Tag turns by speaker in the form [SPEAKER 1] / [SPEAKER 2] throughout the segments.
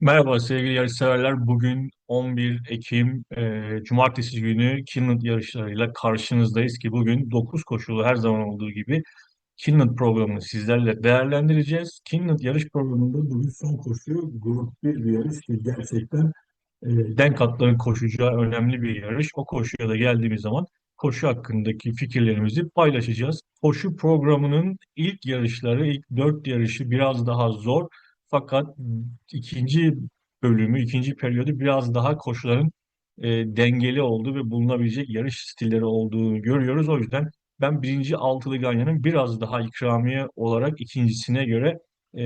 [SPEAKER 1] Merhaba sevgili yarışseverler. Bugün 11 Ekim e, Cumartesi günü Kinland yarışlarıyla karşınızdayız ki bugün 9 koşulu her zaman olduğu gibi Kinland programını sizlerle değerlendireceğiz. Kinland yarış programında bugün son koşu grup bir bir yarış ki gerçekten e, denk atların koşacağı önemli bir yarış. O koşuya da geldiğimiz zaman koşu hakkındaki fikirlerimizi paylaşacağız. Koşu programının ilk yarışları, ilk dört yarışı biraz daha zor. Fakat ikinci bölümü, ikinci periyodu biraz daha koşuların e, dengeli olduğu ve bulunabilecek yarış stilleri olduğunu görüyoruz. O yüzden ben birinci altılı ganyanın biraz daha ikramiye olarak ikincisine göre e,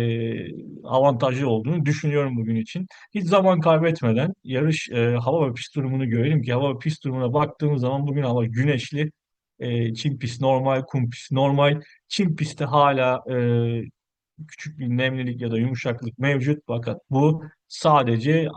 [SPEAKER 1] avantajlı olduğunu düşünüyorum bugün için. Hiç zaman kaybetmeden yarış e, hava ve pist durumunu görelim ki hava ve pist durumuna baktığımız zaman bugün hava güneşli. E, Çim pist normal, kum pist normal. Çim pistte hala e, küçük bir nemlilik ya da yumuşaklık mevcut fakat bu sadece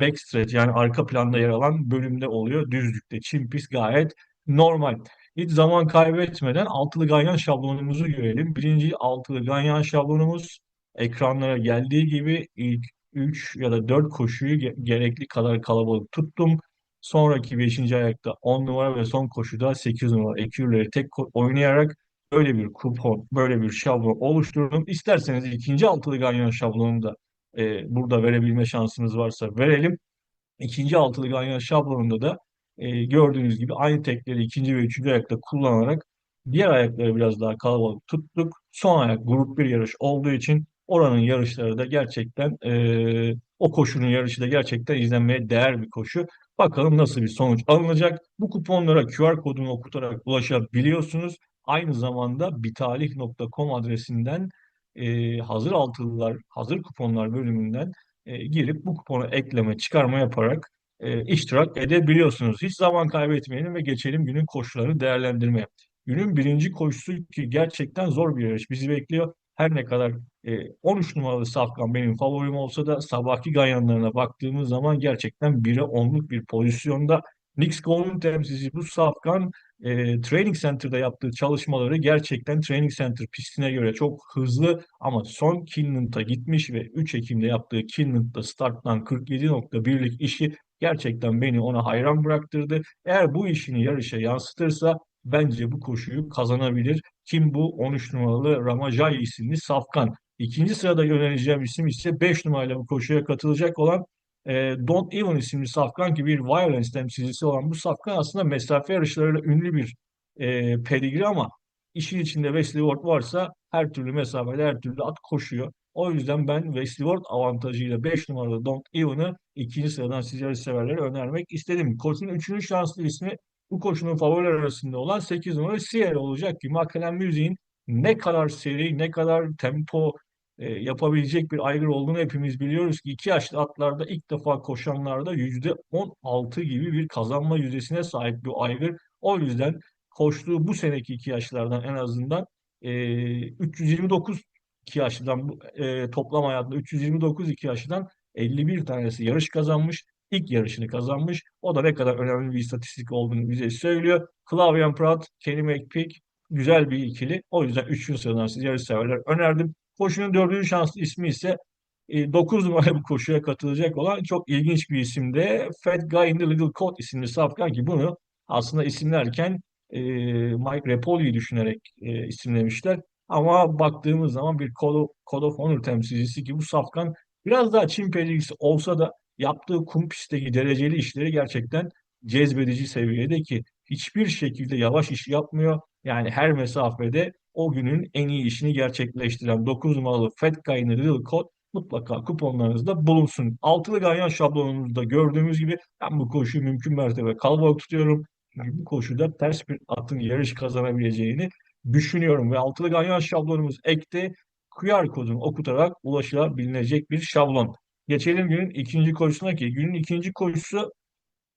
[SPEAKER 1] backstretch yani arka planda yer alan bölümde oluyor. Düzlükte çim pist gayet normal. Hiç zaman kaybetmeden altılı ganyan şablonumuzu görelim. Birinci altılı ganyan şablonumuz ekranlara geldiği gibi ilk 3 ya da 4 koşuyu ge- gerekli kadar kalabalık tuttum. Sonraki beşinci ayakta 10 numara ve son koşuda 8 numara ekürleri tek oynayarak böyle bir kupon, böyle bir şablon oluşturdum. İsterseniz ikinci altılı ganyan şablonunu da e, burada verebilme şansınız varsa verelim. İkinci altılı ganyan şablonunda da e, gördüğünüz gibi aynı tekleri ikinci ve üçüncü ayakta kullanarak diğer ayakları biraz daha kalabalık tuttuk. Son ayak grup bir yarış olduğu için oranın yarışları da gerçekten e, o koşunun yarışı da gerçekten izlenmeye değer bir koşu. Bakalım nasıl bir sonuç alınacak. Bu kuponlara QR kodunu okutarak ulaşabiliyorsunuz. Aynı zamanda bitalih.com adresinden e, hazır altılılar, hazır kuponlar bölümünden e, girip bu kupona ekleme, çıkarma yaparak e, iştirak edebiliyorsunuz. Hiç zaman kaybetmeyelim ve geçelim günün koşularını değerlendirmeye. Günün birinci koşusu ki gerçekten zor bir yarış bizi bekliyor. Her ne kadar e, 13 numaralı Safkan benim favorim olsa da sabahki ganyanlarına baktığımız zaman gerçekten 1'e 10'luk bir pozisyonda. Nix Golden temsilcisi bu Safkan e, Training Center'da yaptığı çalışmaları gerçekten Training Center pistine göre çok hızlı ama son Kinland'a gitmiş ve 3 Ekim'de yaptığı Kinland'da starttan 47.1'lik işi gerçekten beni ona hayran bıraktırdı. Eğer bu işini yarışa yansıtırsa bence bu koşuyu kazanabilir. Kim bu? 13 numaralı Ramajay isimli Safkan. İkinci sırada yöneleceğim isim ise 5 numarayla bu koşuya katılacak olan e, Don't Even isimli safkan ki bir violence temsilcisi olan bu safkan aslında mesafe yarışlarıyla ünlü bir e, pedigri ama işin içinde Wesley Ward varsa her türlü mesafede her türlü at koşuyor. O yüzden ben Wesley Ward avantajıyla 5 numaralı Don't Even'ı ikinci sıradan siz yarış severlere önermek istedim. Koşunun üçüncü şanslı ismi bu koşunun favoriler arasında olan 8 numaralı Sierra olacak ki McLaren Music'in ne kadar seri, ne kadar tempo, e, yapabilecek bir aygır olduğunu hepimiz biliyoruz ki iki yaşlı atlarda ilk defa koşanlarda yüzde 16 gibi bir kazanma yüzdesine sahip bir aygır. O yüzden koştuğu bu seneki iki yaşlardan en azından e, 329 iki yaşlıdan e, toplam hayatında 329 iki yaşlıdan 51 tanesi yarış kazanmış. İlk yarışını kazanmış. O da ne kadar önemli bir istatistik olduğunu bize söylüyor. Clavian Prat, Kenny McPeak güzel bir ikili. O yüzden 3. sıradan siz yarış severler önerdim. Koşunun dördüncü şanslı ismi ise e, 9 numara bu koşuya katılacak olan çok ilginç bir isim de Fat Guy in the Little Coat isimli safkan ki bunu aslında isimlerken e, Mike Repoli'yi düşünerek e, isimlemişler. Ama baktığımız zaman bir Code of, Code of Honor temsilcisi ki bu safkan biraz daha Çin pedigrisi olsa da yaptığı kum pistteki dereceli işleri gerçekten cezbedici seviyede ki hiçbir şekilde yavaş iş yapmıyor. Yani her mesafede o günün en iyi işini gerçekleştiren 9 numaralı Fat Guy in a Little Coat mutlaka kuponlarınızda bulunsun. Altılı ganyan şablonumuzda gördüğümüz gibi ben bu koşuyu mümkün mertebe kalabalık tutuyorum. Çünkü bu koşuda ters bir atın yarış kazanabileceğini düşünüyorum. Ve altılı ganyan şablonumuz ekte QR kodunu okutarak ulaşılabilecek bir şablon. Geçelim günün ikinci koşusuna ki günün ikinci koşusu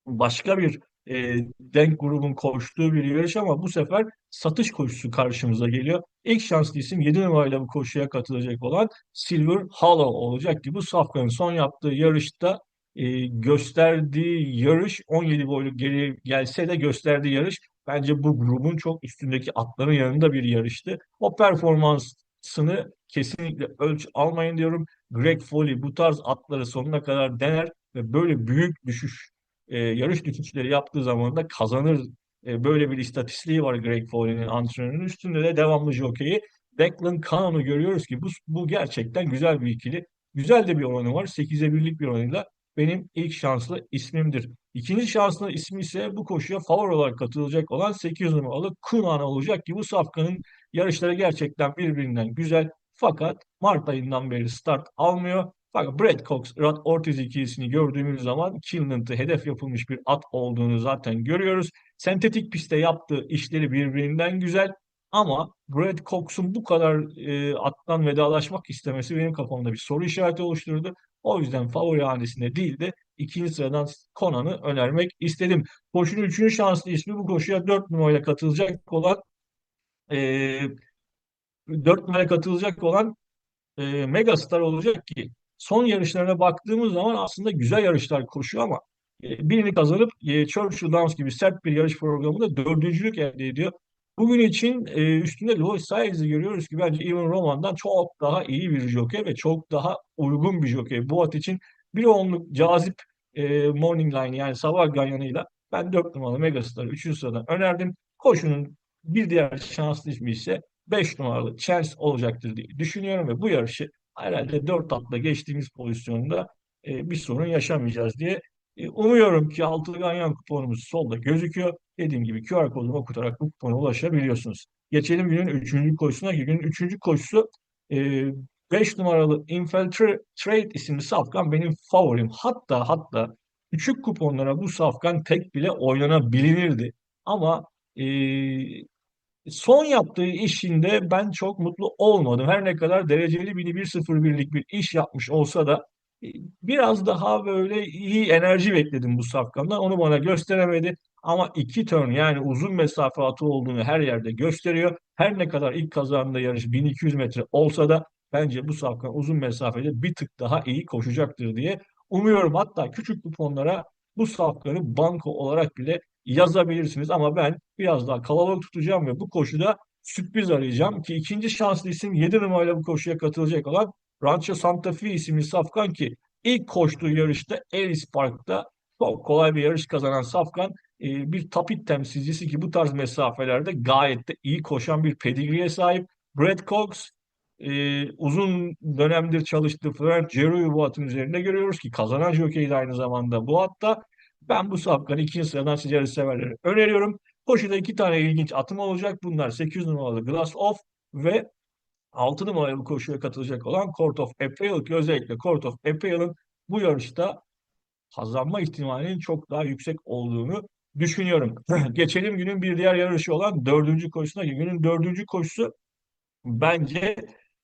[SPEAKER 1] başka bir e, denk grubun koştuğu bir yarış ama bu sefer satış koşusu karşımıza geliyor. İlk şanslı isim 7 numarayla bu koşuya katılacak olan Silver Hollow olacak ki bu Safkan'ın son yaptığı yarışta e, gösterdiği yarış 17 boylu geri gelse de gösterdiği yarış bence bu grubun çok üstündeki atların yanında bir yarıştı. O performans sını kesinlikle ölç almayın diyorum. Greg Foley bu tarz atları sonuna kadar dener ve böyle büyük düşüş e, yarış düşüşleri yaptığı zaman da kazanır. E, böyle bir istatistiği var Greg Foley'nin antrenörünün üstünde de devamlı jokeyi. Declan Cannon'u görüyoruz ki bu, bu gerçekten güzel bir ikili. Güzel de bir oranı var. 8'e birlik bir oranıyla benim ilk şanslı ismimdir. İkinci şanslı ismi ise bu koşuya favori olarak katılacak olan 8 numaralı Kunan olacak ki bu safkanın yarışları gerçekten birbirinden güzel. Fakat Mart ayından beri start almıyor. Fakat Brad Cox, Rad Ortiz ikilisini gördüğümüz zaman Kinland'ı hedef yapılmış bir at olduğunu zaten görüyoruz. Sentetik pistte yaptığı işleri birbirinden güzel. Ama Brad Cox'un bu kadar e, attan vedalaşmak istemesi benim kafamda bir soru işareti oluşturdu. O yüzden favori hanesinde değil de ikinci sıradan Conan'ı önermek istedim. Koşunun üçüncü şanslı ismi bu koşuya 4 numarayla katılacak olan e, 4 numaraya katılacak olan e, Megastar olacak ki son yarışlarına baktığımız zaman aslında güzel yarışlar koşuyor ama e, birini kazanıp e, Churchill Downs gibi sert bir yarış programında dördüncülük elde ediyor. Bugün için e, üstünde Louis Saez'i görüyoruz ki bence Evan Roman'dan çok daha iyi bir jockey ve çok daha uygun bir jockey. Bu at için bir onluk cazip e, Morning Line yani sabah ganyanıyla ben 4 numaralı Megastar'ı 3. sıradan önerdim. Koşunun bir diğer şanslı ismi ise 5 numaralı Chance olacaktır diye düşünüyorum ve bu yarışı herhalde 4 atla geçtiğimiz pozisyonda e, bir sorun yaşamayacağız diye e, umuyorum ki altılı ganyan kuponumuz solda gözüküyor. Dediğim gibi QR kodunu okutarak bu kupona ulaşabiliyorsunuz. Geçelim günün 3. koşusuna. Günün 3. koşusu e, 5 numaralı Infiltrate isimli safkan benim favorim. Hatta hatta küçük kuponlara bu safkan tek bile oynanabilirdi. Ama e, son yaptığı işinde ben çok mutlu olmadım. Her ne kadar dereceli bir 1-0-1'lik bir iş yapmış olsa da e, biraz daha böyle iyi enerji bekledim bu safkandan. Onu bana gösteremedi. Ama iki turn yani uzun mesafe atı olduğunu her yerde gösteriyor. Her ne kadar ilk kazandığı yarış 1200 metre olsa da bence bu safkan uzun mesafede bir tık daha iyi koşacaktır diye umuyorum. Hatta küçük kuponlara bu safkanı banko olarak bile yazabilirsiniz. Ama ben biraz daha kalabalık tutacağım ve bu koşuda sürpriz arayacağım ki ikinci şanslı isim 7 numarayla bu koşuya katılacak olan Rancho Santa Fe isimli safkan ki ilk koştuğu yarışta Ellis Park'ta çok kolay bir yarış kazanan safkan e, bir tapit temsilcisi ki bu tarz mesafelerde gayet de iyi koşan bir pedigree'ye sahip. Brad Cox e, uzun dönemdir çalıştığı Frank Gero'yu bu atın üzerinde görüyoruz ki kazanan jockey aynı zamanda bu hatta. Ben bu safkanı ikinci sıradan yarış severlere öneriyorum. Koşuda iki tane ilginç atım olacak. Bunlar 8 numaralı Glass Off ve 6 numaralı koşuya katılacak olan Court of Appeal ki özellikle Court of Appeal'ın bu yarışta kazanma ihtimalinin çok daha yüksek olduğunu düşünüyorum. Geçelim günün bir diğer yarışı olan dördüncü koşusuna. Günün dördüncü koşusu bence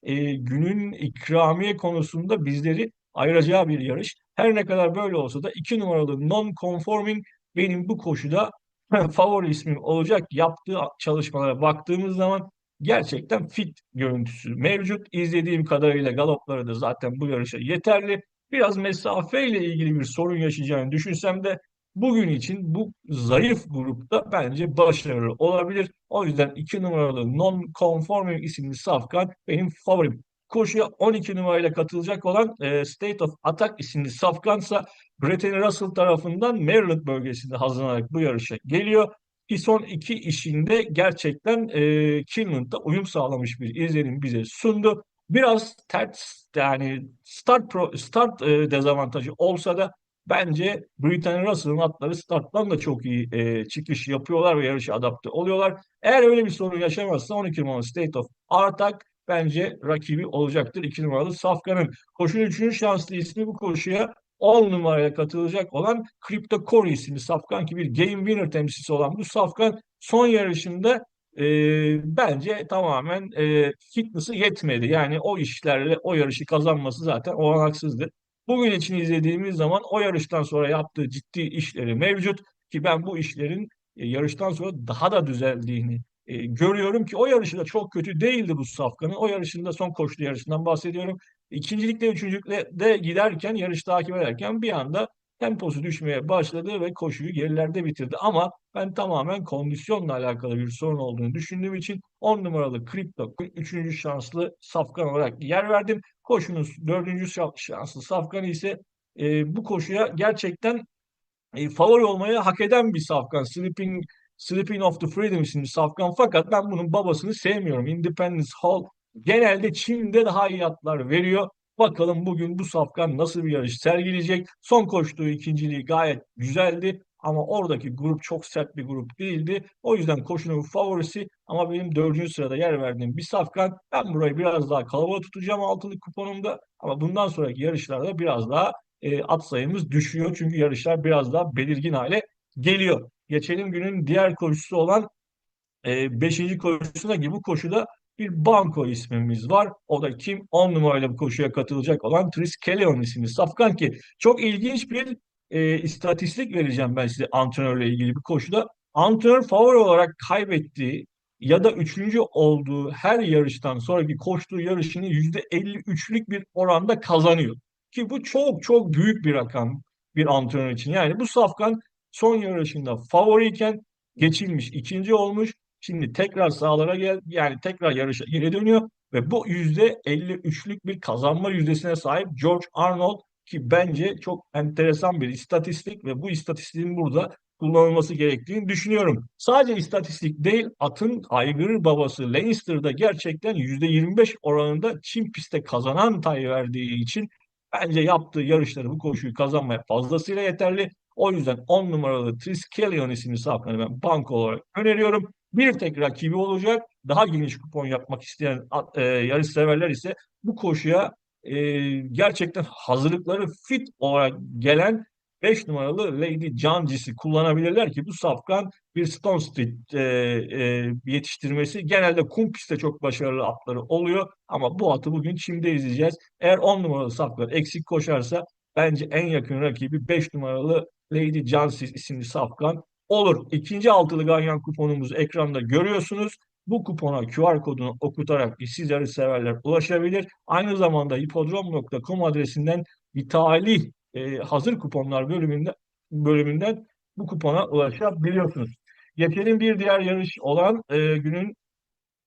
[SPEAKER 1] e, günün ikramiye konusunda bizleri ayıracağı bir yarış. Her ne kadar böyle olsa da iki numaralı non-conforming benim bu koşuda favori ismim olacak. Yaptığı çalışmalara baktığımız zaman gerçekten fit görüntüsü mevcut. İzlediğim kadarıyla galopları da zaten bu yarışa yeterli. Biraz mesafeyle ilgili bir sorun yaşayacağını düşünsem de bugün için bu zayıf grupta bence başarılı olabilir. O yüzden 2 numaralı Non-Conforming isimli safkan benim favorim. Koşuya 12 numarayla katılacak olan e, State of Attack isimli safkansa Brittany Russell tarafından Maryland bölgesinde hazırlanarak bu yarışa geliyor. Son iki işinde gerçekten e, Kinland'da uyum sağlamış bir izlenim bize sundu. Biraz ters yani start pro, start e, dezavantajı olsa da bence Brittany Russell'ın atları starttan da çok iyi e, çıkış yapıyorlar ve yarışa adapte oluyorlar. Eğer öyle bir sorun yaşamazsa 12 numaralı State of Attack bence rakibi olacaktır. 2 numaralı Safkan'ın. Koşunun 3. şanslı ismi bu koşuya 10 numaraya katılacak olan Crypto Core isimli Safkan ki bir Game Winner temsilcisi olan bu Safkan son yarışında e, bence tamamen e, fitness'ı yetmedi. Yani o işlerle o yarışı kazanması zaten olanaksızdı. Bugün için izlediğimiz zaman o yarıştan sonra yaptığı ciddi işleri mevcut ki ben bu işlerin e, yarıştan sonra daha da düzeldiğini e, görüyorum ki o yarışı da çok kötü değildi bu Safkan'ın. O yarışında son koştu yarışından bahsediyorum. İkincilikte, üçüncülükte de giderken, yarış takip ederken bir anda temposu düşmeye başladı ve koşuyu gerilerde bitirdi. Ama ben tamamen kondisyonla alakalı bir sorun olduğunu düşündüğüm için 10 numaralı Kripto 3. şanslı safkan olarak yer verdim. Koşunun 4. şanslı safkanı ise e, bu koşuya gerçekten e, favori olmaya hak eden bir safkan. Sleeping Sleeping of the Freedom isimli safkan fakat ben bunun babasını sevmiyorum. Independence Hall genelde Çin'de daha iyi atlar veriyor. Bakalım bugün bu safkan nasıl bir yarış sergileyecek. Son koştuğu ikinciliği gayet güzeldi ama oradaki grup çok sert bir grup değildi. O yüzden koşunun favorisi ama benim dördüncü sırada yer verdiğim bir safkan. Ben burayı biraz daha kalabalık tutacağım altılı kuponumda ama bundan sonraki yarışlarda biraz daha e, at sayımız düşüyor. Çünkü yarışlar biraz daha belirgin hale geliyor. Geçelim günün diğer koşusu olan e, beşinci koşusuna gibi bu koşuda bir banko ismimiz var. O da kim? 10 numarayla bu koşuya katılacak olan Tris Kelleon isimli safkan ki çok ilginç bir e, istatistik vereceğim ben size antrenörle ilgili bir koşuda. Antrenör favori olarak kaybettiği ya da üçüncü olduğu her yarıştan sonraki koştuğu yarışını yüzde 53'lük bir oranda kazanıyor. Ki bu çok çok büyük bir rakam bir antrenör için. Yani bu safkan son yarışında favoriyken geçilmiş, ikinci olmuş. Şimdi tekrar sahalara gel, yani tekrar yarışa geri dönüyor ve bu yüzde 53'lük bir kazanma yüzdesine sahip George Arnold ki bence çok enteresan bir istatistik ve bu istatistiğin burada kullanılması gerektiğini düşünüyorum. Sadece istatistik değil, atın aygırı babası Lannister'da gerçekten %25 oranında Çin pistte kazanan tay verdiği için bence yaptığı yarışları bu koşuyu kazanmaya fazlasıyla yeterli. O yüzden 10 numaralı Triskelion isimli safkanı ben banko olarak öneriyorum. Bir tek rakibi olacak. Daha geniş kupon yapmak isteyen e, yarış severler ise bu koşuya e, gerçekten hazırlıkları fit olarak gelen 5 numaralı Lady Cancis'i kullanabilirler ki bu safkan bir Stone Street e, e, yetiştirmesi. Genelde kum pistte çok başarılı atları oluyor ama bu atı bugün Çim'de izleyeceğiz. Eğer 10 numaralı safkan eksik koşarsa bence en yakın rakibi 5 numaralı Lady Jansis isimli safkan olur. İkinci altılı ganyan kuponumuzu ekranda görüyorsunuz. Bu kupona QR kodunu okutarak sizleri severler ulaşabilir. Aynı zamanda hipodrom.com adresinden bir talih e, hazır kuponlar bölümünde bölümünden bu kupona ulaşabiliyorsunuz. Geçelim bir diğer yarış olan e, günün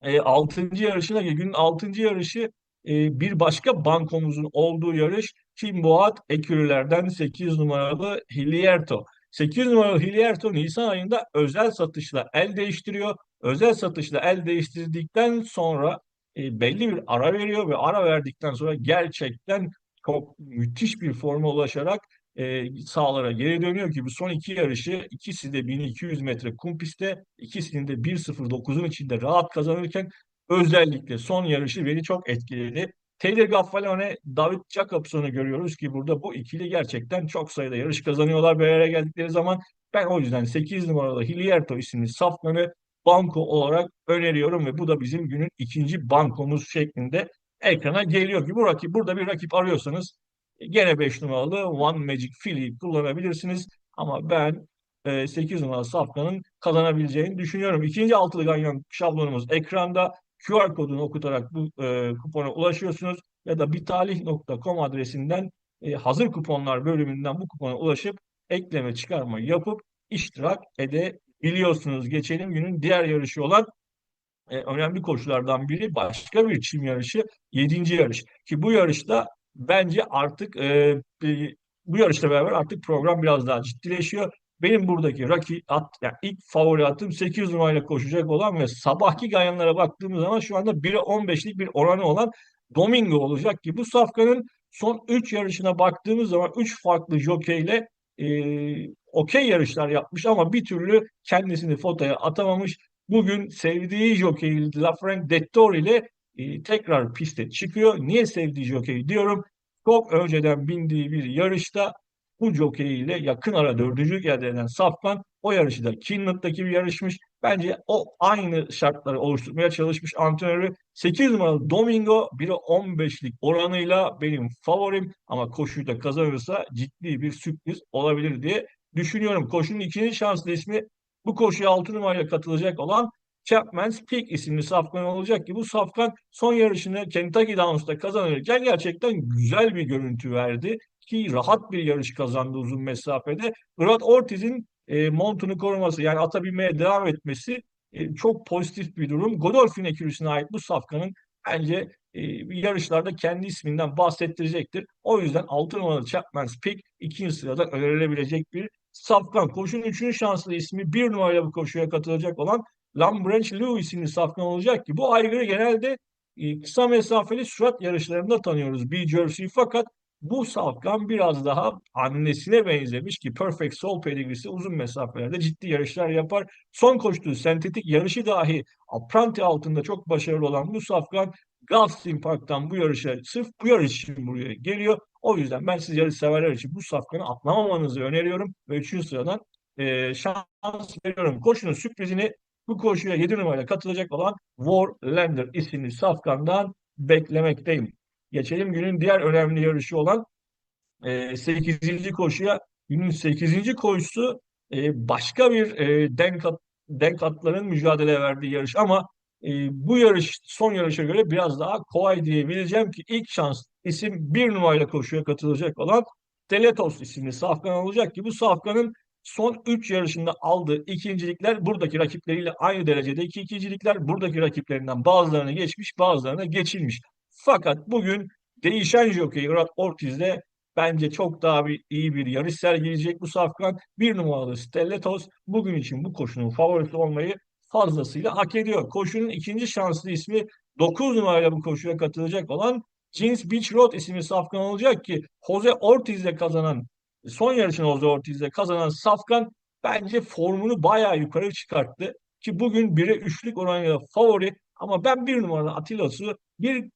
[SPEAKER 1] e, 6. yarışına. Günün 6. yarışı e, bir başka bankomuzun olduğu yarış Kim Boat Ekürülerden 8 numaralı Hilierto. 8 numaralı Hilierto Nisan ayında özel satışla el değiştiriyor. Özel satışla el değiştirdikten sonra e, belli bir ara veriyor ve ara verdikten sonra gerçekten çok müthiş bir forma ulaşarak e, sahalara geri dönüyor ki bu son iki yarışı ikisi de 1200 metre kum pistte ikisinin de 1.09'un içinde rahat kazanırken özellikle son yarışı beni çok etkiledi. Taylor Gaffalone, David Jacobson'u görüyoruz ki burada bu ikili gerçekten çok sayıda yarış kazanıyorlar bir araya geldikleri zaman. Ben o yüzden 8 numaralı Hilierto isimli safkanı banko olarak öneriyorum ve bu da bizim günün ikinci bankomuz şeklinde ekrana geliyor ki bu rakip burada bir rakip arıyorsanız gene 5 numaralı One Magic Philly kullanabilirsiniz. Ama ben e, 8 numaralı safkanın kazanabileceğini düşünüyorum. İkinci altılı ganyan şablonumuz ekranda. QR kodunu okutarak bu e, kupona ulaşıyorsunuz ya da bitalih.com adresinden e, hazır kuponlar bölümünden bu kupona ulaşıp ekleme çıkarma yapıp iştirak edebiliyorsunuz. Geçelim günün diğer yarışı olan e, önemli koşulardan biri başka bir çim yarışı, yedinci yarış. Ki bu yarışta bence artık e, bu yarışla beraber artık program biraz daha ciddileşiyor. Benim buradaki rakip at, yani ilk favori atım 8 numarayla koşacak olan ve sabahki ganyanlara baktığımız zaman şu anda 1'e 15'lik bir oranı olan Domingo olacak ki bu safkanın son 3 yarışına baktığımız zaman 3 farklı jokeyle e, okey yarışlar yapmış ama bir türlü kendisini fotoya atamamış. Bugün sevdiği jockey Lafranc Dettor ile e, tekrar piste çıkıyor. Niye sevdiği jockey diyorum. Çok önceden bindiği bir yarışta bu jockey ile yakın ara dördüncülük elde eden Safkan o yarışı da Kinlock'taki bir yarışmış. Bence o aynı şartları oluşturmaya çalışmış antrenörü. 8 numaralı Domingo 1'e 15'lik oranıyla benim favorim ama koşuyu da kazanırsa ciddi bir sürpriz olabilir diye düşünüyorum. Koşunun ikinci şanslı ismi bu koşuya 6 numarayla katılacak olan Chapman's Peak isimli safkan olacak ki bu safkan son yarışını Kentucky Downs'ta kazanırken gerçekten güzel bir görüntü verdi. Ki rahat bir yarış kazandı uzun mesafede. Murat Ortiz'in e, montunu koruması yani ata binmeye devam etmesi e, çok pozitif bir durum. Godolphin ekürüsüne ait bu safkanın bence e, yarışlarda kendi isminden bahsettirecektir. O yüzden 6 numaralı Chapman's Peak ikinci sırada önerilebilecek bir safkan. Koşunun üçüncü şanslı ismi bir numarayla bu koşuya katılacak olan Lambranch Lewis isimli safkan olacak ki bu aygırı genelde e, kısa mesafeli sürat yarışlarında tanıyoruz B Jersey fakat bu safkan biraz daha annesine benzemiş ki Perfect Soul pedigrisi uzun mesafelerde ciddi yarışlar yapar. Son koştuğu sentetik yarışı dahi apranti altında çok başarılı olan bu safkan Gulfstream Park'tan bu yarışa sırf bu yarış için buraya geliyor. O yüzden ben siz yarış severler için bu safkanı atlamamanızı öneriyorum ve 3. sıradan e, şans veriyorum. Koşunun sürprizini bu koşuya 7 numarayla katılacak olan Warlander isimli safkandan beklemekteyim. Geçelim günün diğer önemli yarışı olan e, 8. koşuya. Günün 8. koşusu e, başka bir e, denk, at, denk atların mücadele verdiği yarış ama e, bu yarış son yarışa göre biraz daha kolay diyebileceğim ki ilk şans isim bir numarayla koşuya katılacak olan Teletos isimli safkan olacak ki bu safkanın son 3 yarışında aldığı ikincilikler buradaki rakipleriyle aynı derecede iki ikincilikler buradaki rakiplerinden bazılarını geçmiş bazılarına geçilmiş. Fakat bugün değişen jockey Irat Ortiz'de bence çok daha bir iyi bir yarış sergileyecek bu safkan. Bir numaralı Stelletos bugün için bu koşunun favorisi olmayı fazlasıyla hak ediyor. Koşunun ikinci şanslı ismi 9 numarayla bu koşuya katılacak olan Jeans Beach Road isimli safkan olacak ki Jose Ortiz'le kazanan son yarışını Jose Ortiz'le kazanan safkan bence formunu bayağı yukarı çıkarttı. Ki bugün 1'e 3'lük oranıyla favori ama ben bir numaralı Atilla'sı bir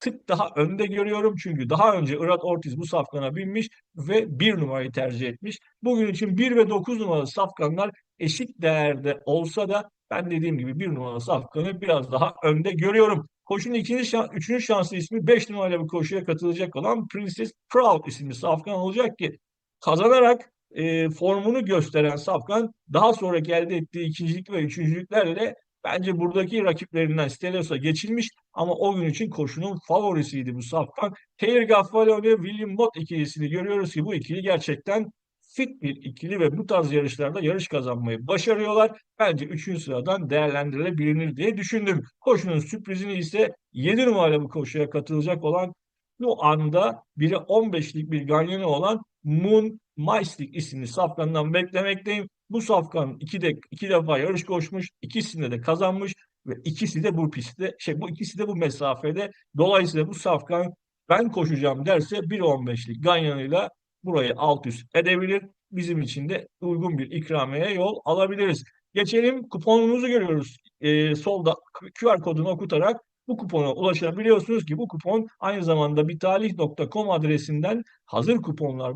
[SPEAKER 1] tık daha önde görüyorum. Çünkü daha önce Irat Ortiz bu safkana binmiş ve bir numarayı tercih etmiş. Bugün için 1 ve 9 numaralı safkanlar eşit değerde olsa da ben dediğim gibi bir numaralı safkanı biraz daha önde görüyorum. Koşunun ikinci şans, üçüncü şanslı ismi 5 numarayla bir koşuya katılacak olan Princess Proud isimli safkan olacak ki kazanarak e, formunu gösteren safkan daha sonra elde ettiği ikincilik ve üçüncülüklerle Bence buradaki rakiplerinden Stelios'a geçilmiş ama o gün için koşunun favorisiydi bu safkan. Taylor Gaffalo ve William Mott ikilisini görüyoruz ki bu ikili gerçekten fit bir ikili ve bu tarz yarışlarda yarış kazanmayı başarıyorlar. Bence 3. sıradan değerlendirilebilir diye düşündüm. Koşunun sürprizini ise 7 numaralı bu koşuya katılacak olan bu anda 1'e 15'lik bir ganyonu olan Moon Maislik isimli safkandan beklemekteyim. Bu safkan iki, de, iki defa yarış koşmuş, ikisinde de kazanmış ve ikisi de bu pistte, şey bu ikisi de bu mesafede. Dolayısıyla bu safkan ben koşacağım derse 1.15'lik ganyanıyla burayı alt üst edebilir. Bizim için de uygun bir ikrameye yol alabiliriz. Geçelim kuponumuzu görüyoruz. Ee, solda QR kodunu okutarak bu kupona ulaşabiliyorsunuz ki bu kupon aynı zamanda bitalih.com adresinden hazır kuponlar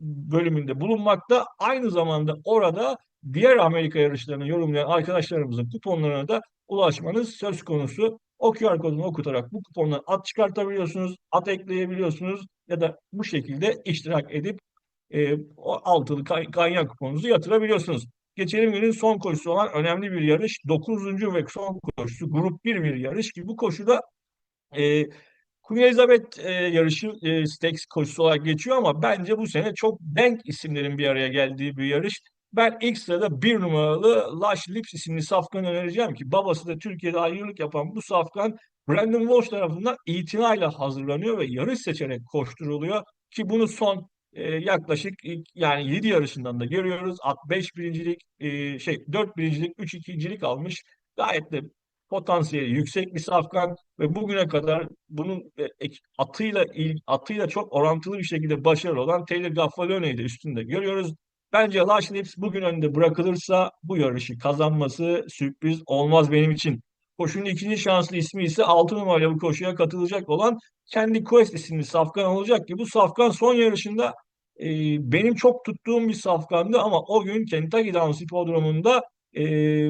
[SPEAKER 1] bölümünde bulunmakta. Aynı zamanda orada diğer Amerika yarışlarını yorumlayan arkadaşlarımızın kuponlarına da ulaşmanız söz konusu. O QR kodunu okutarak bu kupondan at çıkartabiliyorsunuz, at ekleyebiliyorsunuz ya da bu şekilde iştirak edip e, o altılı kaynak kuponunuzu yatırabiliyorsunuz. Geçelim günün son koşusu olan önemli bir yarış. Dokuzuncu ve son koşusu grup bir bir yarış ki bu koşuda e, Queen Elizabeth e, yarışı e, Stakes koşusu olarak geçiyor ama bence bu sene çok denk isimlerin bir araya geldiği bir yarış. Ben ilk sırada bir numaralı Lush Lips isimli safkan önereceğim ki babası da Türkiye'de ayrılık yapan bu safkan Brandon Walsh tarafından itinayla hazırlanıyor ve yarış seçerek koşturuluyor ki bunu son e, yaklaşık yani 7 yarışından da görüyoruz. At 5 birincilik, e, şey 4 birincilik, 3 ikincilik almış. Gayet de potansiyeli yüksek bir safkan ve bugüne kadar bunun e, atıyla atıyla çok orantılı bir şekilde başarılı olan Taylor Gaffalone'yi de üstünde görüyoruz. Bence Lush Lips bugün önünde bırakılırsa bu yarışı kazanması sürpriz olmaz benim için. Koşunun ikinci şanslı ismi ise 6 numarayla bu koşuya katılacak olan kendi Quest isimli safkan olacak ki bu safkan son yarışında e, benim çok tuttuğum bir safkandı ama o gün Kentucky Downs Hipodromu'nda e,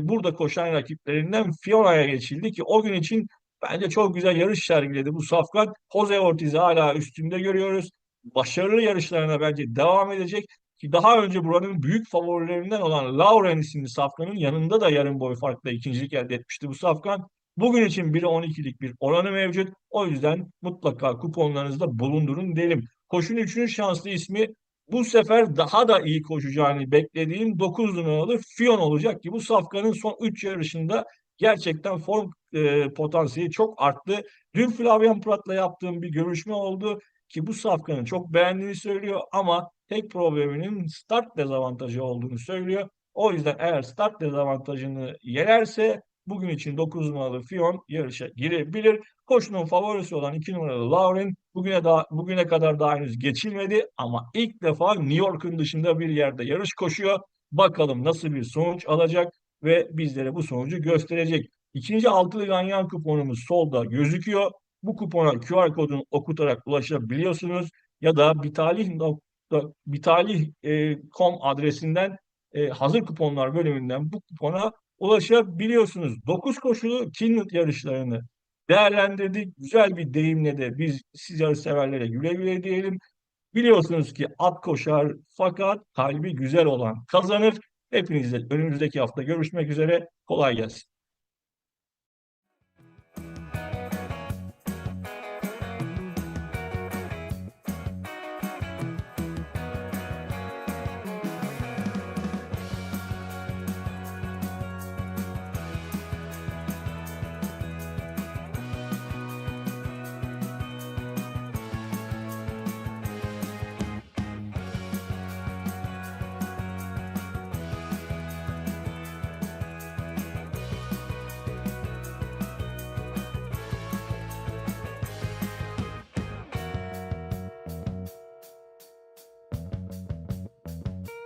[SPEAKER 1] burada koşan rakiplerinden Fiona'ya geçildi ki o gün için bence çok güzel yarış sergiledi bu safkan. Jose Ortiz'i hala üstünde görüyoruz. Başarılı yarışlarına bence devam edecek. Ki daha önce buranın büyük favorilerinden olan Lauren isimli safkanın yanında da yarım boy farkla ikincilik elde etmişti bu safkan. Bugün için 1'e 12'lik bir oranı mevcut. O yüzden mutlaka kuponlarınızda bulundurun derim. Koşunun üçüncü şanslı ismi bu sefer daha da iyi koşacağını beklediğim 9 numaralı Fion olacak ki bu safkanın son 3 yarışında gerçekten form e, potansiyeli çok arttı. Dün Flavien Prat'la yaptığım bir görüşme oldu ki bu safkanı çok beğendiğini söylüyor ama tek probleminin start dezavantajı olduğunu söylüyor. O yüzden eğer start dezavantajını yenerse bugün için 9 numaralı Fion yarışa girebilir. Koşunun favorisi olan 2 numaralı Lauren bugüne daha bugüne kadar daha henüz geçilmedi ama ilk defa New York'un dışında bir yerde yarış koşuyor. Bakalım nasıl bir sonuç alacak ve bizlere bu sonucu gösterecek. İkinci altılı ganyan kuponumuz solda gözüküyor. Bu kupona QR kodunu okutarak ulaşabiliyorsunuz ya da bitalih.com bitalih.com adresinden e, hazır kuponlar bölümünden bu kupona ulaşabiliyorsunuz. 9 koşulu Kinlet yarışlarını değerlendirdik. Güzel bir deyimle de biz siz yarış severlere güle güle diyelim. Biliyorsunuz ki at koşar fakat kalbi güzel olan kazanır. Hepinizle önümüzdeki hafta görüşmek üzere. Kolay gelsin.